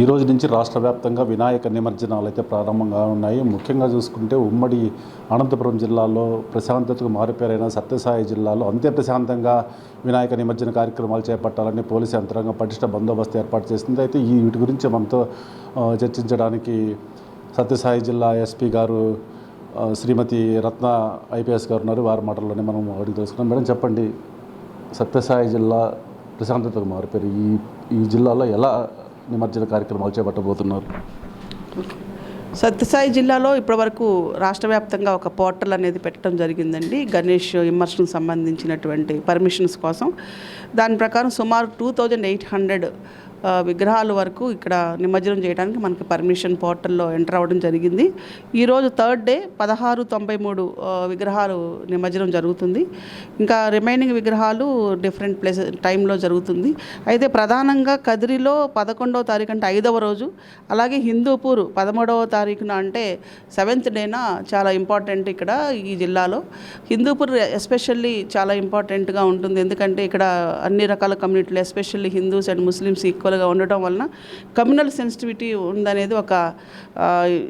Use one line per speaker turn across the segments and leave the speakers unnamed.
ఈ రోజు నుంచి రాష్ట్ర వ్యాప్తంగా వినాయక నిమజ్జనాలు అయితే ప్రారంభంగా ఉన్నాయి. ముఖ్యంగా చూసుకుంటే ఉమ్మడి అనంతపురం జిల్లాలో ప్రశాంతతకు మారిపోయిన సత్యసాయి జిల్లాలో అంతే ప్రశాంతంగా వినాయక నిమజ్జన కార్యక్రమాలు చేపట్టాలని పోలీసు యంత్రాంగం పటిష్ట బందోబస్తు ఏర్పాటు చేసింది. అయితే ఈ వీటి గురించి మనతో చర్చించడానికి సత్యసాయి జిల్లా ఎస్పీ గారు శ్రీమతి రత్న ఐపీఎస్ గారు ఉన్నారు. వారి మాటల్లోనే మనం అడిగి తెలుసుకున్నాం మేడం చెప్పండి. సత్యసాయి జిల్లా ప్రశాంతతకు మారిపోయారు ఈ ఈ జిల్లాలో ఎలా నిమజ్జన కార్యక్రమాలు చేపట్టబోతున్నారు.
సత్యసాయి జిల్లాలో ఇప్పటివరకు రాష్ట్ర వ్యాప్తంగా ఒక పోర్టల్ అనేది పెట్టడం జరిగిందండి. గణేష్ ఇమ్మర్షన్కి సంబంధించినటువంటి పర్మిషన్స్ కోసం. దాని ప్రకారం సుమారు టూ థౌజండ్ ఎయిట్ హండ్రెడ్ విగ్రహాల వరకు ఇక్కడ నిమజ్జనం చేయడానికి మనకి పర్మిషన్ పోర్టల్లో ఎంటర్ అవ్వడం జరిగింది. ఈరోజు థర్డ్ డే పదహారు తొంభై మూడు విగ్రహాలు నిమజ్జనం జరుగుతుంది. ఇంకా రిమైనింగ్ విగ్రహాలు డిఫరెంట్ ప్లేస్ టైంలో జరుగుతుంది. అయితే ప్రధానంగా కదిరిలో పదకొండవ తారీఖు అంటే ఐదవ రోజు అలాగే హిందూపూర్ పదమూడవ తారీఖున అంటే సెవెంత్ డేన చాలా ఇంపార్టెంట్ ఇక్కడ ఈ జిల్లాలో. హిందూపూర్ ఎస్పెషల్లీ చాలా ఇంపార్టెంట్గా ఉంటుంది. ఎందుకంటే ఇక్కడ అన్ని రకాల కమ్యూనిటీలు especially Hindus and Muslims equal ఈక్వల్గా ఉండటం వలన కమ్యూనల్ సెన్సిటివిటీ ఉందనేది ఒక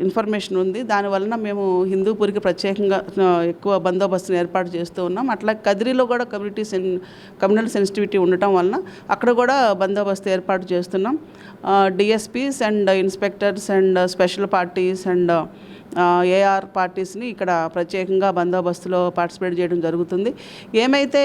ఇన్ఫర్మేషన్ ఉంది. దాని వలన మేము హిందూపూర్కి ప్రత్యేకంగా ఎక్కువ బందోబస్తుని ఏర్పాటు చేస్తూ ఉన్నాం. అట్లా కదిరిలో కూడా కమ్యూనిటీ సెన్ కమ్యూనల్ సెన్సిటివిటీ ఉండటం వలన అక్కడ కూడా బందోబస్తు ఏర్పాటు చేస్తున్నాం. DSPs and inspectors and special parties and AR పార్టీస్ని ఇక్కడ ప్రత్యేకంగా బందోబస్తులో పార్టిసిపేట్ చేయడం జరుగుతుంది. ఏమైతే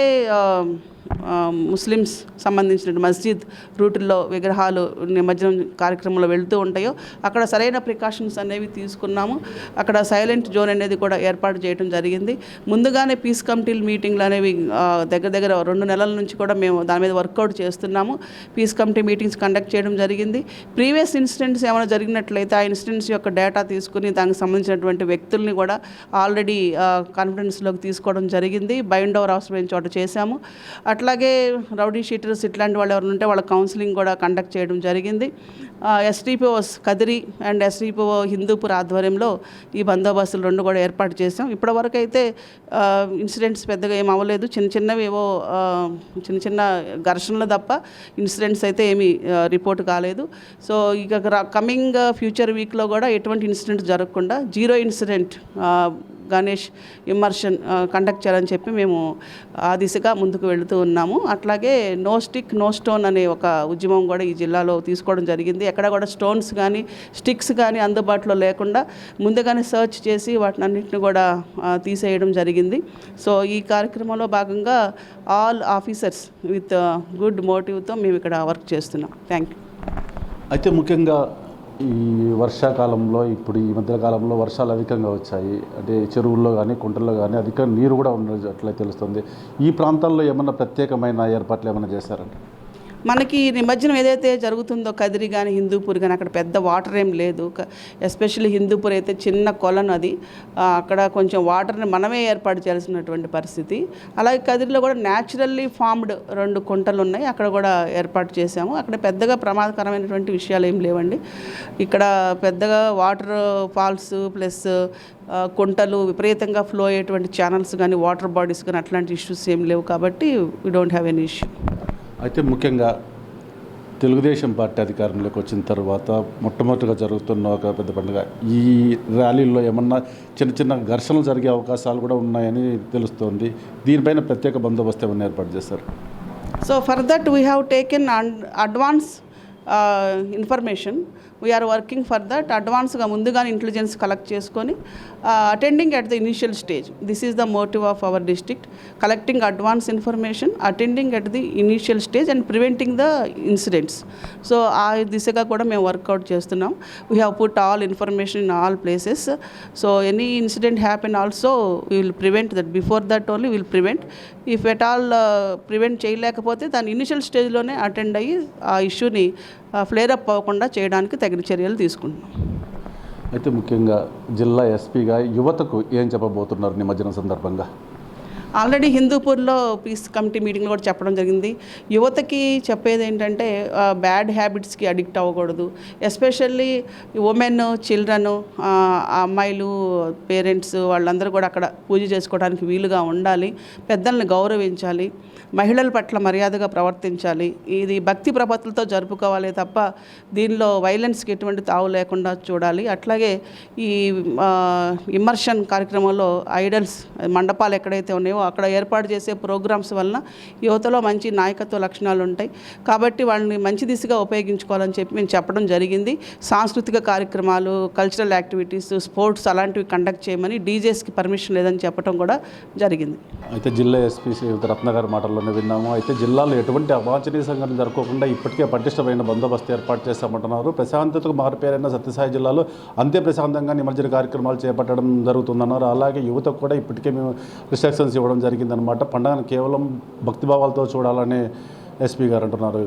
ముస్లిమ్స్ సంబంధించిన మస్జిద్ రూటుల్లో విగ్రహాలు నిమజ్జనం కార్యక్రమంలో వెళుతూ ఉంటాయో అక్కడ సరైన ప్రికాషన్స్ అనేవి తీసుకున్నాము. అక్కడ సైలెంట్ జోన్ అనేది కూడా ఏర్పాటు చేయడం జరిగింది. ముందుగానే పీస్ కమిటీలు మీటింగ్లు అనేవి దగ్గర దగ్గర రెండు నెలల నుంచి కూడా మేము దాని మీద వర్కౌట్ చేస్తున్నాము. పీస్ కమిటీ మీటింగ్స్ కండక్ట్ చేయడం జరిగింది. ప్రీవియస్ ఇన్సిడెంట్స్ ఏమైనా జరిగినట్లయితే ఆ ఇన్సిడెంట్స్ యొక్క డేటా తీసుకుని దానికి సంబంధించినటువంటి వ్యక్తుల్ని కూడా ఆల్రెడీ కాన్ఫిడెన్స్లోకి తీసుకోవడం జరిగింది. బైండ్ ఓవర్ అవసరమైన చోట చేశాము. అట్లా అలాగే రౌడీ షీటర్స్ ఇట్లాంటి వాళ్ళు ఎవరు ఉంటే వాళ్ళ కౌన్సిలింగ్ కూడా కండక్ట్ చేయడం జరిగింది. SDPOs Kadiri and SDPO Hindupur ఆధ్వర్యంలో ఈ బందోబస్తులు రెండు కూడా ఏర్పాటు చేసాం ఇప్పటివరకు అయితే ఇన్సిడెంట్స్ పెద్దగా ఏం అవ్వలేదు. చిన్న చిన్నవి ఏవో చిన్న చిన్న ఘర్షణలు తప్ప ఇన్సిడెంట్స్ అయితే ఏమీ రిపోర్ట్ కాలేదు. సో ఇక కమింగ్ ఫ్యూచర్ వీక్లో కూడా ఎటువంటి ఇన్సిడెంట్ జరగకుండా zero incident Ganesh immersion conduct చేయాలని చెప్పి మేము ఆ దిశగా ముందుకు వెళుతూ ఉన్నాము. అట్లాగే నో స్టిక్ నో స్టోన్ అనే ఒక ఉద్యమం కూడా ఈ జిల్లాలో తీసుకోవడం జరిగింది. ఎక్కడ కూడా స్టోన్స్ కానీ స్టిక్స్ కానీ అందుబాటులో లేకుండా ముందుగానే సర్చ్ చేసి వాటిని అన్నింటిని కూడా తీసేయడం జరిగింది. సో ఈ కార్యక్రమంలో భాగంగా ఆల్ ఆఫీసర్స్ విత్ గుడ్ మోటివ్తో మేము ఇక్కడ వర్క్ చేస్తున్నాం. థ్యాంక్ యూ
అయితే ముఖ్యంగా ఈ వర్షాకాలంలో ఇప్పుడు ఈ మధ్యకాలంలో వర్షాలు అధికంగా వచ్చాయి. అంటే చెరువుల్లో కానీ కుంటల్లో కానీ అధిక నీరు కూడా ఉన్నట్లయితే తెలుస్తుంది. ఈ ప్రాంతాల్లో ఏమన్నా ప్రత్యేకమైన ఏర్పాట్లు ఏమైనా చేశారంటే
మనకి నిమజ్జనం ఏదైతే జరుగుతుందో కదిరి కానీ హిందూపూర్ కానీ అక్కడ పెద్ద వాటర్ ఏం లేదు. ఎస్పెషల్లీ హిందూపూర్ అయితే చిన్న కొలను అది. అక్కడ కొంచెం వాటర్ని మనమే ఏర్పాటు చేయాల్సినటువంటి పరిస్థితి. అలాగే కదిరిలో కూడా న్యాచురల్లీ ఫామ్డ్ రెండు కుంటలు ఉన్నాయి అక్కడ కూడా ఏర్పాటు చేశాము. అక్కడ పెద్దగా ప్రమాదకరమైనటువంటి విషయాలు ఏం లేవండి. ఇక్కడ పెద్దగా వాటర్ ఫాల్స్ ప్లస్ కుంటలు విపరీతంగా ఫ్లో అయ్యేటువంటి ఛానల్స్ కానీ వాటర్ బాడీస్ కానీ అట్లాంటి ఇష్యూస్ ఏం లేవు కాబట్టి we don't have any issue
అయితే ముఖ్యంగా తెలుగుదేశం పార్టీ అధికారంలోకి వచ్చిన తర్వాత మొట్టమొదటిగా జరుగుతున్న ఒక పెద్ద పండుగ. ఈ ర్యాలీల్లో ఏమన్నా చిన్న చిన్న ఘర్షణలు జరిగే అవకాశాలు కూడా ఉన్నాయని తెలుస్తోంది. దీనిపైన ప్రత్యేక బందోబస్తు ఏమైనా ఏర్పాటు చేశారు?
So for that we have taken advance information. We are working for that అడ్వాన్స్గా ముందుగానే ఇంటెలిజెన్స్ కలెక్ట్ చేసుకొని attending at the initial stage this is the motive of our district collecting advance information attending at the initial stage and preventing the incidents so ఆ దిశగా కూడా మేము work out చేస్తున్నాం. We have put all information in all places so any incident happen also we will prevent that before that only will prevent if at all prevent చేయలేకపోతే దాని initial స్టేజ్లోనే attend అయ్యి ఆ ఇష్యూని ఫ్లేరప్ అవ్వకుండా చేయడానికి తగిన చర్యలు తీసుకుంటున్నాం.
అయితే ముఖ్యంగా జిల్లా ఎస్పీగా యువతకు ఏం చెప్పబోతున్నారు నిమజ్జనం సందర్భంగా?
ఆల్రెడీ హిందూపూర్లో పీస్ కమిటీ మీటింగ్లో కూడా చెప్పడం జరిగింది. యువతకి చెప్పేది ఏంటంటే బ్యాడ్ హ్యాబిట్స్కి అడిక్ట్ అవ్వకూడదు. ఎస్పెషల్లీ ఉమెన్ చిల్డ్రన్ అమ్మాయిలు పేరెంట్స్ వాళ్ళందరూ కూడా అక్కడ పూజ చేసుకోవడానికి వీలుగా ఉండాలి. పెద్దల్ని గౌరవించాలి. మహిళల పట్ల మర్యాదగా ప్రవర్తించాలి. ఇది భక్తి ప్రపత్తులతో జరుపుకోవాలి తప్ప దీనిలో వైలెన్స్కి ఎటువంటి తావు లేకుండా చూడాలి. అట్లాగే ఈ ఇమ్మర్షన్ కార్యక్రమంలో ఐడల్స్ మండపాలు ఎక్కడైతే ఉన్నాయో అక్కడ ఏర్పాటు చేసే ప్రోగ్రామ్స్ వలన యువతలో మంచి నాయకత్వ లక్షణాలు ఉంటాయి. కాబట్టి వాళ్ళని మంచి దిశగా ఉపయోగించుకోవాలని చెప్పి మేము చెప్పడం జరిగింది. సాంస్కృతిక కార్యక్రమాలు కల్చరల్ యాక్టివిటీస్ స్పోర్ట్స్ అలాంటివి కండక్ట్ చేయమని డీజేస్కి పర్మిషన్ లేదని చెప్పడం కూడా జరిగింది.
అయితే జిల్లా ఎస్పీ శ్రీమతి రత్న మాటల్లోనే విన్నాము. అయితే జిల్లాలో ఎటువంటి అవాంఛనీయ సంఘటన జరగకుండా ఇప్పటికే పటిష్టమైన బందోబస్తు ఏర్పాటు చేస్తామంటున్నారు. ప్రశాంతతకు మారిపోయారైన సత్యసాయి జిల్లాలో అంతే ప్రశాంతంగా నిమజ్జన కార్యక్రమాలు చేపట్టడం జరుగుతుందన్నారు. అలాగే యువతకు కూడా ఇప్పటికే మేము రిస్ట్రిక్షన్స్ ఇవ్వడం జరిగిందనమాట పండుగను కేవలం భక్తిభావాలతో చూడాలని ఎస్పీ గారు అంటున్నారు.